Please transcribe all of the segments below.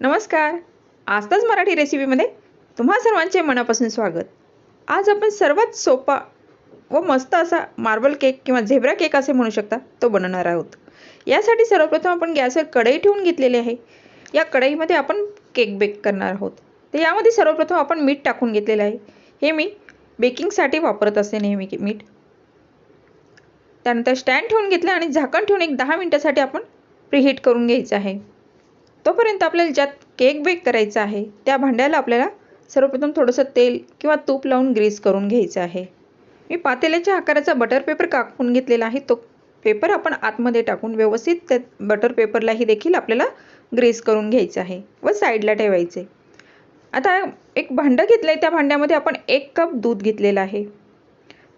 नमस्कार. आजताच मराठी रेसिपीमध्ये तुम्हा सर्वांचे मनापासून स्वागत. आज आपण सर्वात सोपा व मस्त असा मार्बल केक किंवा झेब्रा केक असे म्हणू शकता तो बनवणार आहोत. यासाठी सर्वप्रथम आपण गॅसवर कढई ठेवून घेतलेली आहे. या कढईमध्ये आपण केक बेक करणार आहोत. तर यामध्ये सर्वप्रथम आपण मीठ टाकून घेतलेलं आहे. हे मी बेकिंगसाठी वापरत असते नेहमी मीठ. त्यानंतर स्टँड ठेवून घेतलं आणि झाकण ठेवून एक दहा मिनटासाठी आपण प्रिहीट करून घ्यायचं आहे. तोपर्यंत आपल्याला ज्यात केक बेक करायचा आहे त्या भांड्याला आपल्याला सर्वप्रथम थोडंसं तेल किंवा तूप लावून ग्रीस करून घ्यायचं आहे. मी पातेल्याच्या आकाराचा बटर पेपर कापून घेतलेला आहे. तो पेपर आपण आतमध्ये टाकून व्यवस्थित त्या बटर पेपरलाही देखील आपल्याला ग्रीस करून घ्यायचं आहे व साईडला ठेवायचे. आता एक भांडं घेतलं आहे त्या भांड्यामध्ये आपण एक कप दूध घेतलेलं आहे.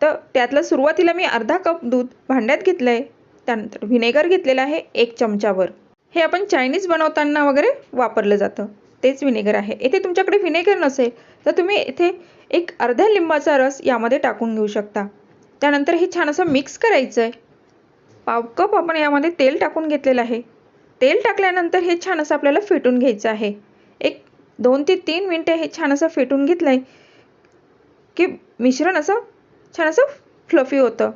तर त्यातलं सुरुवातीला मी अर्धा कप दूध भांड्यात घेतलं आहे त्यानंतर व्हिनेगर घेतलेलं आहे एक चमचाभर हे आपण चायनीज बनवताना वगैरे वापरलं जातं. तेच व्हिनेगर आहे. येथे तुमच्याकडे व्हिनेगर नसेल तर तुम्ही इथे एक अर्ध्या लिंबाचा रस यामध्ये टाकून घेऊ शकता. त्यानंतर हे छान असं मिक्स करायचं आहे पाव कप आपण यामध्ये तेल टाकून घेतलेलं आहे. तेल टाकल्यानंतर हे छान असं आपल्याला फेटून घ्यायचं आहे. एक दोन ते तीन मिनटं हे छान असं फेटून घेतलं आहे की मिश्रण असं छान असं फ्लफी होतं.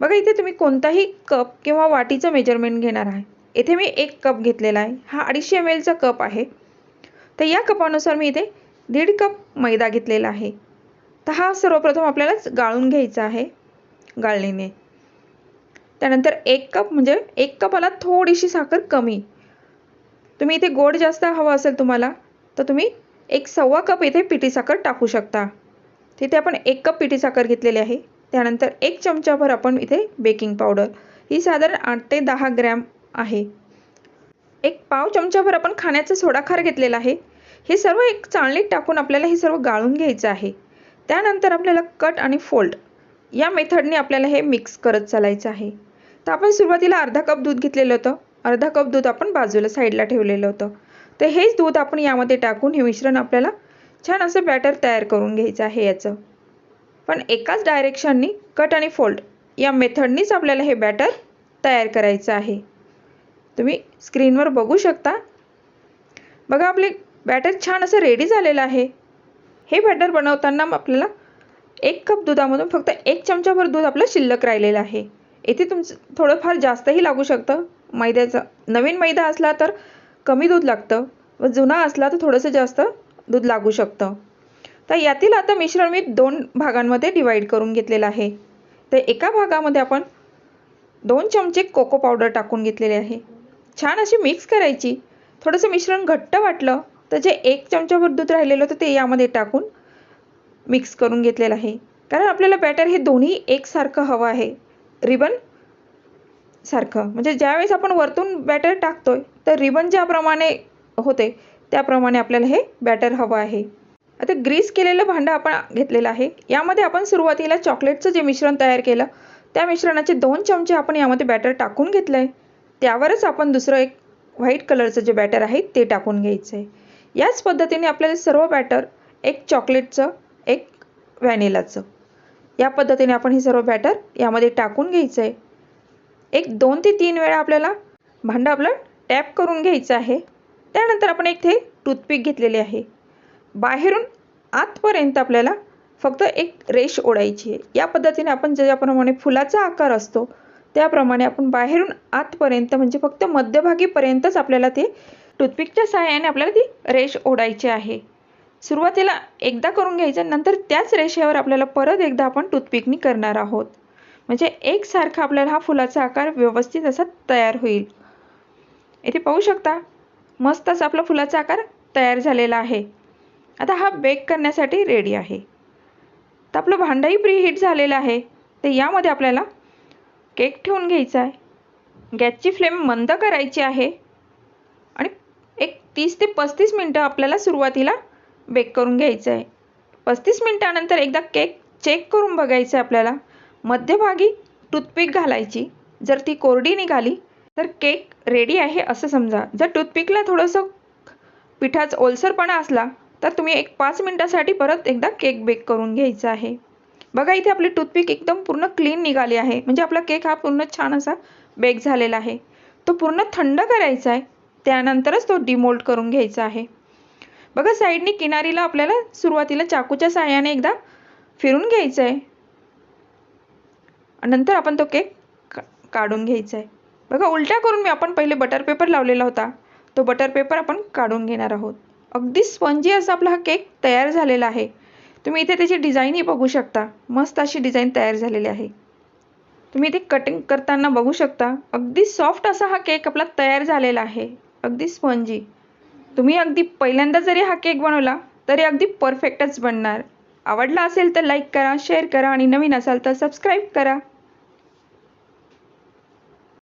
बघा इथे तुम्ही कोणताही कप किंवा वाटीचं मेजरमेंट घेणार आहे. इथे मी एक कप घेतलेला आहे. हा अडीचशे एम एलचा कप आहे. तर या कपानुसार मी इथे दीड कप मैदा घेतलेला आहे. तर हा सर्वप्रथम आपल्याला गाळून घ्यायचा आहे गाळणीने. त्यानंतर एक कप म्हणजे एक कपाला थोडीशी साखर कमी. तुम्ही इथे गोड जास्त हवं असेल तुम्हाला तर तुम्ही एक सव्वा कप इथे पिठी साखर टाकू शकता. तिथे आपण एक कप पिठी साखर घेतलेली आहे. त्यानंतर एक चमचाभर आपण इथे बेकिंग पावडर. ही साधारण आठ ते दहा ग्रॅम आहे. एक पाव चमच्याभर आपण खाण्याचा सोडाखार घेतलेला आहे. हे सर्व एक चाळणीत टाकून आपल्याला हे सर्व गाळून घ्यायचं आहे. त्यानंतर आपल्याला कट आणि फोल्ड या मेथडने आपल्याला हे मिक्स करत चालायचं आहे. तर आपण सुरुवातीला अर्धा कप दूध घेतलेलं होतं. अर्धा कप दूध आपण बाजूला साईडला ठेवलेलं होतं. तर हेच दूध आपण यामध्ये टाकून हे मिश्रण आपल्याला छान असं बॅटर तयार करून घ्यायचं आहे याचं. पण एकाच डायरेक्शननी कट आणि फोल्ड या मेथडनीच आपल्याला हे बॅटर तयार करायचं आहे. तुम्ही स्क्रीनवर बघू शकता. बघा आपले बॅटर छान असं रेडी झालेलं आहे. हे बॅटर बनवताना आपल्याला एक कप दुधामधून फक्त एक चमचाभर दूध आपलं शिल्लक राहिलेलं आहे. येथे तुमचं थोडंफार जास्तही लागू शकतं. मैद्याचं नवीन मैदा असला तर कमी दूध लागतं. व जुना असला तर थोडंसं जास्त दूध लागू शकतं. तर यातील आता मिश्रण मी दोन भागांमध्ये डिवाईड करून घेतलेलं आहे. तर एका भागामध्ये आपण दोन चमचे कोको पावडर टाकून घेतलेले आहे. छान अशी मिक्स करायची. थोडंसं मिश्रण घट्ट वाटलं तर जे एक चमचाभर दूध राहिलेलं होतं ते यामध्ये टाकून मिक्स करून घेतलेलं आहे. कारण आपल्याला बॅटर हे दोन्ही एकसारखं हवं आहे. रिबन सारखं. म्हणजे ज्यावेळेस आपण वरतून बॅटर टाकतोय तर रिबन ज्याप्रमाणे होते त्याप्रमाणे आपल्याला हे बॅटर हवं आहे. आता ग्रीस केलेलं भांडं आपण घेतलेलं आहे. यामध्ये आपण सुरुवातीला चॉकलेटचं जे मिश्रण तयार केलं त्या मिश्रणाचे दोन चमचे आपण यामध्ये बॅटर टाकून घेतलं आहे त्यावरच आपण दुसरं एक व्हाईट कलरचं जे बॅटर आहे ते टाकून घ्यायचं आहे याच पद्धतीने आपल्याला सर्व बॅटर एक चॉकलेटचं एक व्हॅनिलाचं या पद्धतीने आपण हे सर्व बॅटर यामध्ये टाकून घ्यायचं आहे एक दोन ते तीन वेळा आपल्याला भांडं आपलं टॅप करून घ्यायचं आहे. त्यानंतर आपण एक ते टूथपिक घेतलेले आहे. बाहेरून आतपर्यंत आपल्याला फक्त एक रेष ओढायची आहे. या पद्धतीने आपण ज्याप्रमाणे फुलाचा आकार असतो त्याप्रमाणे आपण बाहेरून आतपर्यंत म्हणजे फक्त मध्यभागीपर्यंतच आपल्याला ते टूथपिकच्या सहाय्याने आपल्याला ती रेष ओढायची आहे. सुरुवातीला एकदा करून घ्यायचं नंतर त्याच रेषेवर आपल्याला परत एकदा आपण टूथपिकनी करणार आहोत. म्हणजे एकसारखा आपल्याला हा फुलाचा आकार व्यवस्थित असा तयार होईल. इथे पाहू शकता मस्त असा आपला फुलाचा आकार तयार झालेला आहे. आता हा बेक करण्यासाठी रेडी आहे. तर आपलं भांडंही प्रीहीट झालेलं आहे. तर यामध्ये आपल्याला केक ठेवून घ्यायचा आहे. गॅसची फ्लेम मंद करायची आहे. आणि एक तीस ते पस्तीस मिनटं आपल्याला सुरुवातीला बेक करून घ्यायचं आहे. पस्तीस मिनटानंतर एकदा केक चेक करून बघायचं आहे आपल्याला. मध्यभागी टूथपिक घालायची. जर ती कोरडी निघाली तर केक रेडी आहे असं समजा. जर टूथपिकला थोडंसं पिठाचा ओलसरपणा असला तर तुम्ही एक पाच मिनटासाठी परत एकदा केक बेक करून घ्यायचा आहे. बघा इथे आपली टूथपिक एकदम पूर्ण क्लीन निघाली आहे. म्हणजे आपला केक हा पूर्ण छान असा बेक झालेला आहे. तो पूर्ण थंड करायचा आहे. त्यानंतरच तो डिमोल्ड करून घ्यायचा आहे. बघा साईडनी किनारीला आपल्याला सुरुवातीला चाकूच्या साह्याने एकदा फिरून घ्यायचं आहे. नंतर आपण तो केक का काढून घ्यायचा आहे. बघा उलट्या करून मी आपण पहिले बटर पेपर लावलेला होता. तो बटर पेपर आपण काढून घेणार आहोत. अगदी स्पंजी असा आपला हा केक तयार झालेला आहे. तुम्ही इथे त्याची डिझाईनही बघू शकता. मस्त अशी डिझाईन तयार झालेली आहे. तुम्ही इथे कटिंग करताना बघू शकता. अगदी सॉफ्ट असा हा केक आपला तयार झालेला आहे. अगदी स्पंजी तुम्ही अगदी पहिल्यांदा जरी हा केक बनवला तरी अगदी परफेक्टच बनणार. आवडला असेल तर लाईक करा शेअर करा आणि नवीन असाल तर सबस्क्राईब करा.